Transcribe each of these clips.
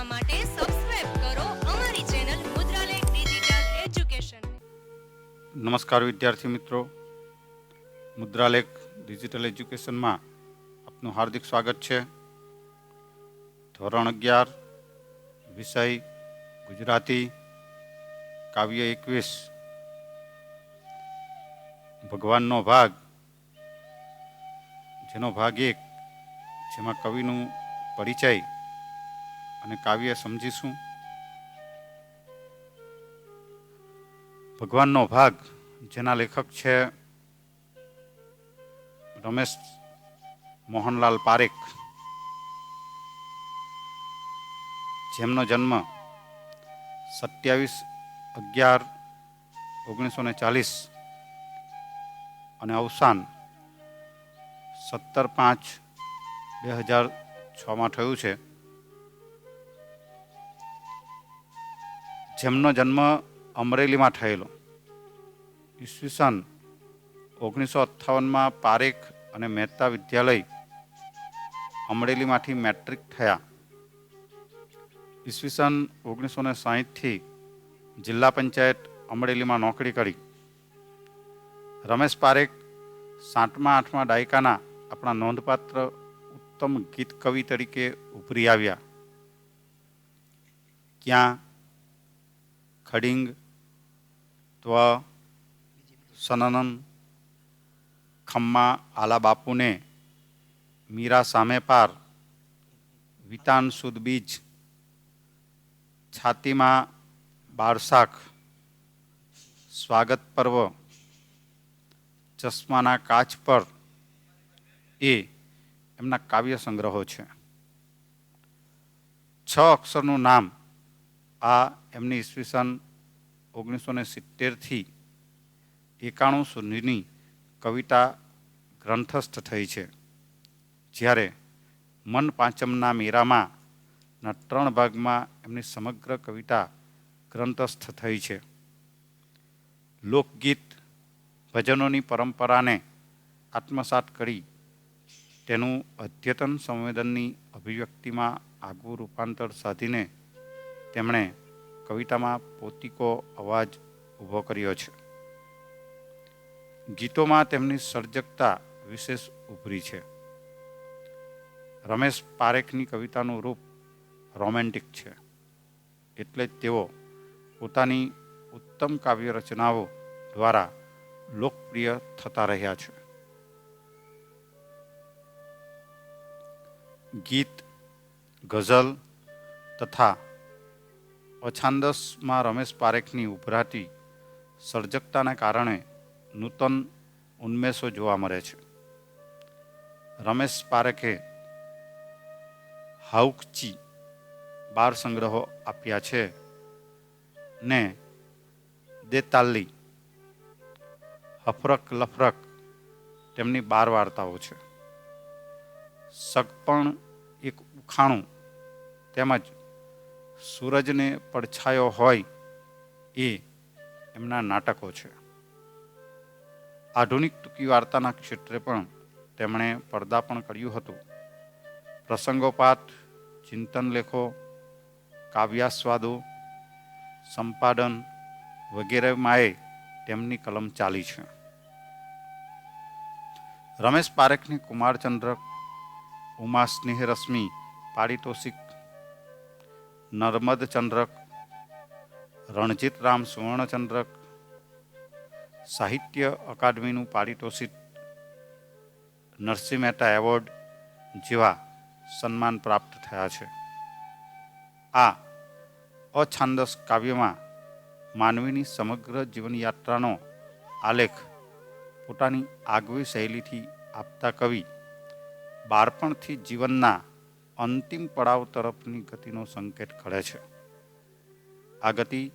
જોવા માટે સબસ્ક્રાઇબ કરો અમારી ચેનલ મુદ્રાલેખ ડિજિટલ એજ્યુકેશન નમસ્કાર વિદ્યાર્થી મિત્રો. મુદ્રાલેખ ડિજિટલ એજ્યુકેશનમાં આપનું હાર્દિક સ્વાગત છે. ધોરણ અગિયાર, વિષય ગુજરાતી, કાવ્ય એકવીસ. ભગવાનનો ભાગ, જેનો ભાગ એક, જેમાં કવિનું પરિચય અને કાવ્ય સમજીશું. ભગવાનનો ભાગ જેના લેખક છે રમેશ મોહનલાલ પારેખ, જેમનો જન્મ સત્યાવીસ અગિયાર ઓગણીસો ને ચાલીસ અને અવસાન સત્તર પાંચ બે હજાર છમાં થયું છે. જેમનો જન્મ અમરેલીમાં થયેલો. ઈસવીસન ઓગણીસો અઠ્ઠાવનમાં પારેખ અને મહેતા વિદ્યાલય અમરેલીમાંથી મેટ્રિક થયા. ઈસવીસન ઓગણીસો ને સાહીઠથી જિલ્લા પંચાયત અમરેલીમાં નોકરી કરી. રમેશ પારેખ સાતમા આઠમા દાયકાના આપણા નોંધપાત્ર ઉત્તમ ગીત કવિ તરીકે ઉભરી આવ્યા. ક્યાં ખડિંગ, ત્વ, સનનન, ખમ્મા, આલા બાપુને, મીરા સામે પાર, વિતાન સુદ બીજ, છાતીમાં બારસાખ સ્વાગત પર્વ, ચશ્માના કાચ પર, એ એમના કાવ્ય સંગ્રહો છે. છ અક્ષરનું નામ આ એમની ઈસવીસન ઓગણીસો ને સિત્તેરથી એકાણું સુધીની કવિતા ગ્રંથસ્થ થઈ છે. જ્યારે મન પાંચમના મેરામાં ના ત્રણ ભાગમાં એમની સમગ્ર કવિતા ગ્રંથસ્થ થઈ છે. લોકગીત, ભજનોની પરંપરાને આત્મસાત કરી તેનું અદ્યતન સંવેદનની અભિવ્યક્તિમાં આગવું રૂપાંતર સાધીને તેમણે કવિતામાં પોતિકો અવાજ ઊભો કર્યો છે. ગીતોમાં તેમની સર્જકતા વિશેષ ઉભરી છે. રમેશ પારેખની કવિતાનું રૂપ રોમેન્ટિક છે. એટલે જ તેઓ પોતાની ઉત્તમ કાવ્ય રચનાઓ દ્વારા લોકપ્રિય થતા રહ્યા છે. ગીત, ગઝલ તથા અછાંદસમાં રમેશ પારેખની ઉભરાતી સર્જકતાને કારણે નૂતન ઉન્મેષો જોવા મળે છે. રમેશ પારેખે હાઉકચી બાર સંગ્રહો આપ્યા છે ને દેતાલી, હફરક લફરક તેમની બાર વાર્તાઓ છે. સગપણ એક ઉખાણું તેમજ સૂરજને પડછાયો હોય એ એમના નાટકો છે. આધુનિક ટૂંકી વાર્તાના ક્ષેત્રે પણ તેમણે પર્દાપણ કર્યું હતું. પ્રસંગોપાત, ચિંતન લેખો, કાવ્યાસ્વાદો, સંપાદન વગેરેમાંએ તેમની કલમ ચાલી છે. રમેશ પારેખની કુમારચંદ્રક ઉમા સ્નેહરશ્મિ, પારિતોષિક નર્મદ ચંદ્રક, રણજીત રામ સુવર્ણચંદ્રક સાહિત્ય અકાદમીનું પારિતોષિક નરસિંહ મહેતા એવોર્ડ જેવા સન્માન પ્રાપ્ત થયા છે. આ અછાંદસ કાવ્યમાં માનવીની સમગ્ર જીવનયાત્રાનો આલેખ પોતાની આગવી શૈલીથી આપતા કવિ બાળપણથી જીવનના અંતિમ પડાવ તરફની ગતિનો સંકેત કરે છે. આ ગતિ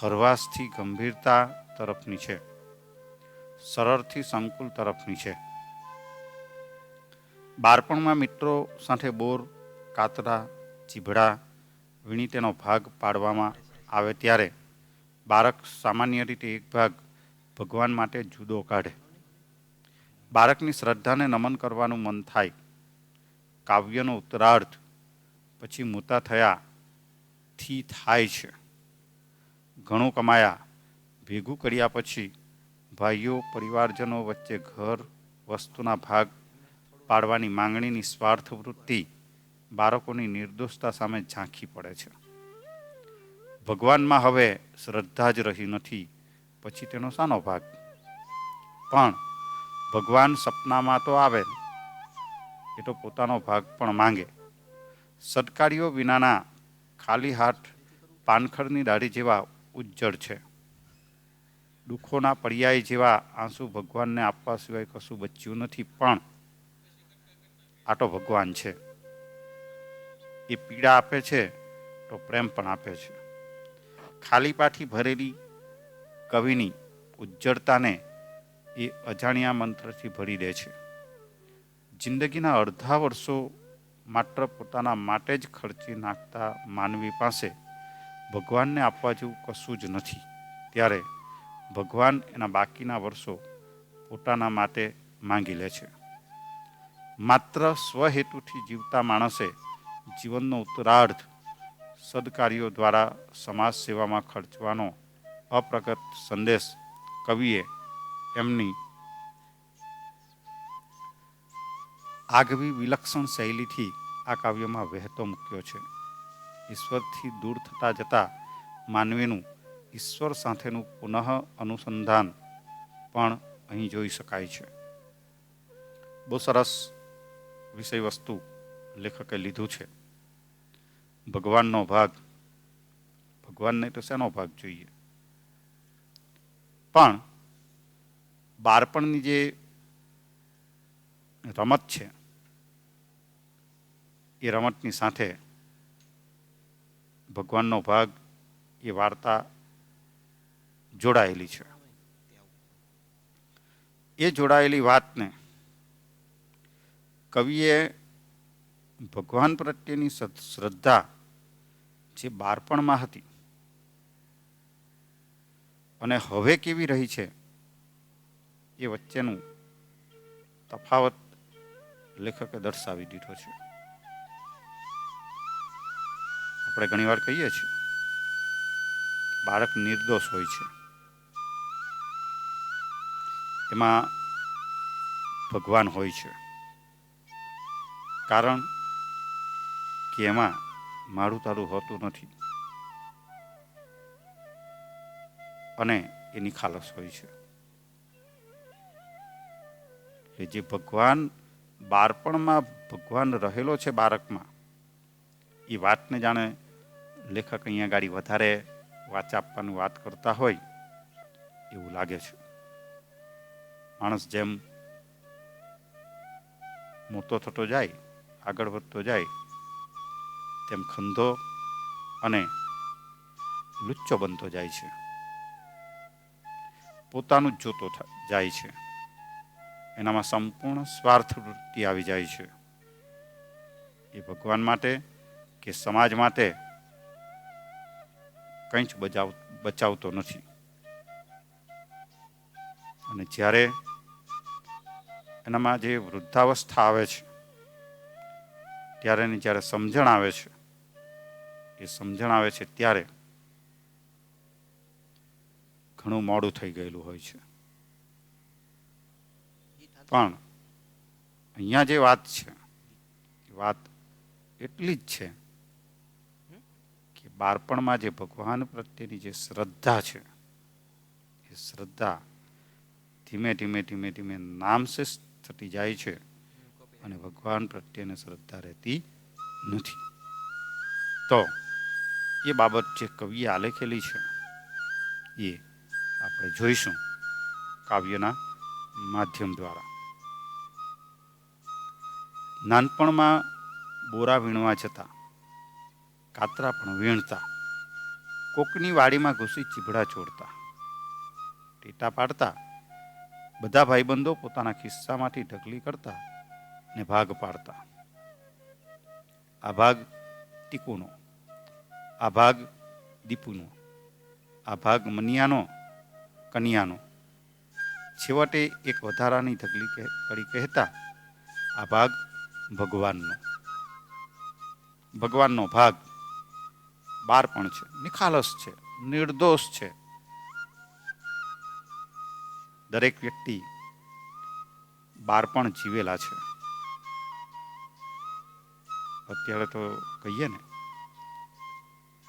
હરવાશથી ગંભીરતા તરફની છે. સરળથી સંકુલ તરફની છે. બાળપણમાં મિત્રો સાથે બોર, કાતરા, ચીભડા વીણી તેનો ભાગ પાડવામાં આવે ત્યારે બાળક સામાન્ય રીતે એક ભાગ ભગવાન માટે જુદો કાઢે. બાળકની શ્રદ્ધાને નમન કરવાનું મન થાય. કાવ્યનો ઉત્તરાર્ધ પછી મોટા થયા થી થાય છે. ઘણું કમાયા, ભેગું કર્યા પછી ભાઈઓ, પરિવારજનો વચ્ચે ઘર વસ્તુના ભાગ પાડવાની માંગણીની સ્વાર્થ વૃત્તિ બાળકોની નિર્દોષતા સામે ઝાંખી પડે છે. ભગવાનમાં હવે શ્રદ્ધા જ રહી નથી, પછી તેનો સાનો ભાગ? પણ ભગવાન સપનામાં તો આવે એ તો પોતાનો ભાગ પણ માંગે. સટકારીઓ વિનાના ખાલી હાથ પાનખરની દાઢી જેવા ઉજ્જડ છે. દુઃખોના પર્યાય જેવા આંસુ ભગવાનને આપવા સિવાય કશું બચ્યું નથી, પણ આટો ભગવાન છે. એ પીડા આપે છે તો પ્રેમ પણ આપે છે. ખાલી પાઠી ભરેલી કવિની ઉજ્જળતાને એ અજાણ્યા મંત્રથી ભરી દે છે. જિંદગીના અડધા વર્ષો માત્ર પોતાના માટે જ ખર્ચી નાખતા માનવી પાસે ભગવાનને આપવા જેવું કશું જ નથી. ત્યારે ભગવાન એના બાકીના વર્ષો પોતાના માટે માંગી લે છે. માત્ર સ્વહેતુથી જીવતા માણસે જીવનનો ઉત્તરાર્ધ સદકાર્યો દ્વારા સમાજ સેવામાં ખર્ચવાનો અપ્રગટ સંદેશ કવિએ એમની આગવી વિલક્ષણ શૈલીથી આ કાવ્યમાં વહેતો મૂક્યો છે. ઈશ્વરથી દૂર થતા જતા માનવીનું ઈશ્વર સાથેનું પુનઃ અનુસંધાન પણ અહીં જોઈ શકાય છે. બહુ સરસ વિષય વસ્તુ લેખકે લીધું છે. ભગવાનનો ભાગ, ભગવાનને તો શેનો ભાગ જોઈએ? પણ બાળપણની જે રમત છે એ રમતની સાથે ભગવાનનો ભાગ, એ વાર્તા જોડાયેલી છે. એ જોડાયેલી વાતને કવિએ ભગવાન પ્રત્યેની શ્રદ્ધા જે બાળપણમાં હતી અને હવે કેવી રહી છે, એ વચ્ચેનું તફાવત લેખકે દર્શાવી દીધો છે. આપણે ઘણીવાર કહીએ છીએ, બાળક નિર્દોષ હોય છે. એમાં ભગવાન હોય છે. કારણ કે એમાં મારું તારું હોતું નથી. અને એ નિખાલસ હોય છે. એટલે જે ભગવાન બાળપણમાં ભગવાન રહેલો છે બાળકમાં, એ વાતને જાણે લેખક અહીંયા ગાડી વધારે વાચા આપવાની વાત કરતા હોય, એવું લાગે છે. માણસ જેમ મોટો થતો જાય, આગળ વધતો જાય, તેમ ખંધો અને લુચ્ચો બનતો જાય છે. પોતાનું જ જોતો જાય છે. એનામાં સંપૂર્ણ સ્વાર્થ વૃત્તિ આવી જાય છે. એ ભગવાન માટે કે સમાજ માટે કંઈ જ બચાવ બચાવતો નથી. અને જ્યારે એનામાં જે વૃદ્ધાવસ્થા આવે છે, ત્યારે એની જ્યારે સમજણ આવે છે, એ સમજણ આવે છે ત્યારે ઘણું મોડું થઈ ગયેલું હોય છે. પણ અહીંયા જે વાત છે વાત એટલી જ છે બાળપણમાં જે ભગવાન પ્રત્યેની જે શ્રદ્ધા છે, એ શ્રદ્ધા ધીમે ધીમે ધીમે ધીમે નામશેષ થતી જાય છે અને ભગવાન પ્રત્યેને શ્રદ્ધા રહેતી નથી. તો એ બાબત જે કવિએ આલેખેલી છે, એ આપણે જોઈશું કાવ્યના માધ્યમ દ્વારા. નાનપણમાં બોરા વીણવા જતા કાતરા પણ વીણતા. કોકની વાડીમાં ઘૂસી ચીભડા છોડતા. ટેટા પાડતા. બધા ભાઈબંધો પોતાના ખિસ્સામાંથી ઢગલી કરતા ને ભાગ પાડતા. આ ભાગ ટીકુનો. આ ભાગ દીપુનો. આ ભાગ મનિયાનો, કનિયાનો. છેવટે એક વધારાની ઢગલી કરી કહેતા, આ ભાગ ભગવાનનો. ભગવાનનો ભાગ. બાળપણ છે. નિખાલસ છે, નિર્દોષ છે. દરેક વ્યક્તિ બાળપણ જીવેલા છે. અત્યારે તો કહીએ ને,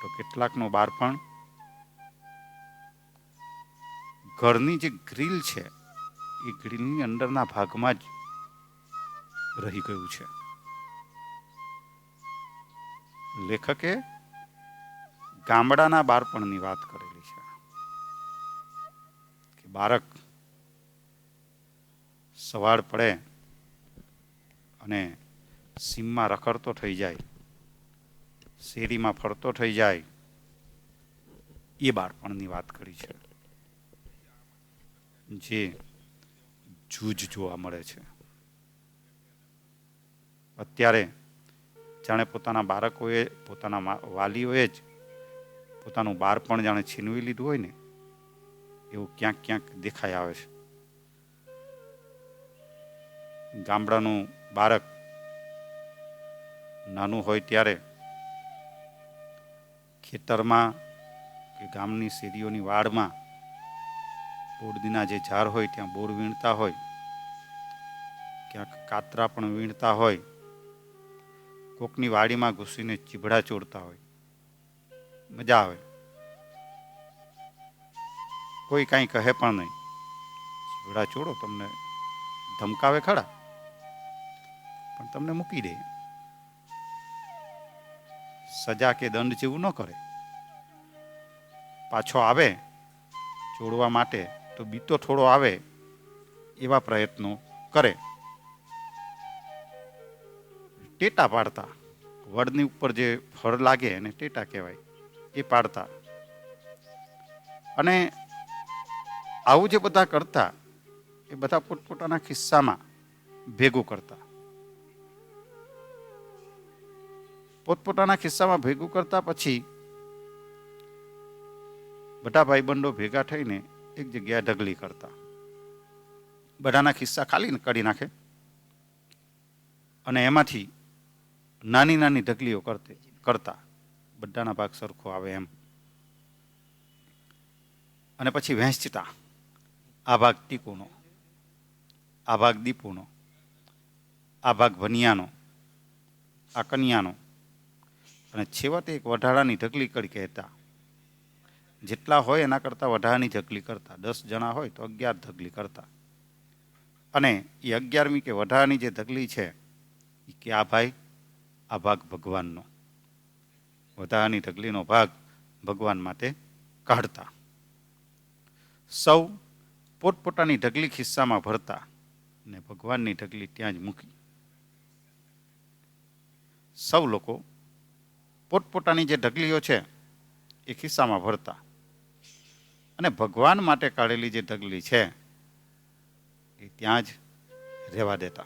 તો કેટલાકનું બાળપણ ઘરની જે ગ્રીલ છે, એ ગ્રીલની અંદરના ભાગમાં જ રહી ગયું છે. લેખકે ગામડાના બાળપણની વાત કરેલી છે. કે બાળક સવાર પડે અને સીમમાં રખડતો થઈ જાય, શેરીમાં ફરતો થઈ જાય, એ બાળપણની વાત કરી છે. જે જૂજ જોવા મળે છે. અત્યારે જાણે પોતાના બાળકોએ, પોતાના વાલીઓએ જ પોતાનું બાળપણ જાણે છીનવી લીધું હોય ને, એવું ક્યાંક ક્યાંક દેખાઈ આવે છે. ગામડાનું બાળક નાનું હોય ત્યારે ખેતરમાં કે ગામની શેરીઓની વાડમાં બોરદીના જે ઝાડ હોય ત્યાં બોર વીણતા હોય, ક્યાંક કાતરા પણ વીણતા હોય, કોકની વાડીમાં ઘૂસીને ચીભડા ચોરતા હોય. મજા આવે. કોઈ કાંઈ કહે પણ નહીં. છોડા છોડો, તમને ધમકાવે ખરા, પણ તમને મૂકી દે. સજા કે દંડ જેવું ન કરે. પાછો આવે ચોડવા માટે તો બીતો થોડો આવે, એવા પ્રયત્નો કરે. ટેટા પાડતા. વડની ઉપર જે ફળ લાગે એને ટેટા કહેવાય. એ પાડતા. અને આવું જે બધા કરતા, એ બધા પોતપોતાના ખિસ્સામાં ભેગું કરતા. પોતપોતાના ખિસ્સામાં ભેગું કરતા પછી બધા ભાઈબંધો ભેગા થઈને એક જગ્યાએ ઢગલી કરતા. બધાના ખિસ્સા ખાલી કરી નાખે. અને એમાંથી નાની નાની ઢગલીઓ કરતે, કરતા. બધાના ભાગ સરખો આવે એમ. અને પછી વહેંચતા. આ ભાગ ટીકુનો. આ ભાગ દીપુનો. આ ભાગ ભનિયાનો આ કન્યાનો. અને છેવટે એક વઢાળાની ઢગલી કરી કહેતા. જેટલા હોય એના કરતાં વધારાની ઢગલી કરતા. દસ જણા હોય તો અગિયાર ઢગલી કરતા. અને એ અગિયારમી કે વધારાની જે ઢગલી છે કે આ ભાઈ, આ ભાગ ભગવાનનો. વધારાની ઢગલીનો ભાગ ભગવાન માટે કાઢતા. સૌ પોતપોતાની ઢગલી ખિસ્સામાં ભરતા ને ભગવાનની ઢગલી ત્યાં જ મૂકી. સૌ લોકો પોતપોતાની જે ઢગલીઓ છે એ ખિસ્સામાં ભરતા. અને ભગવાન માટે કાઢેલી જે ઢગલી છે એ ત્યાં જ રહેવા દેતા.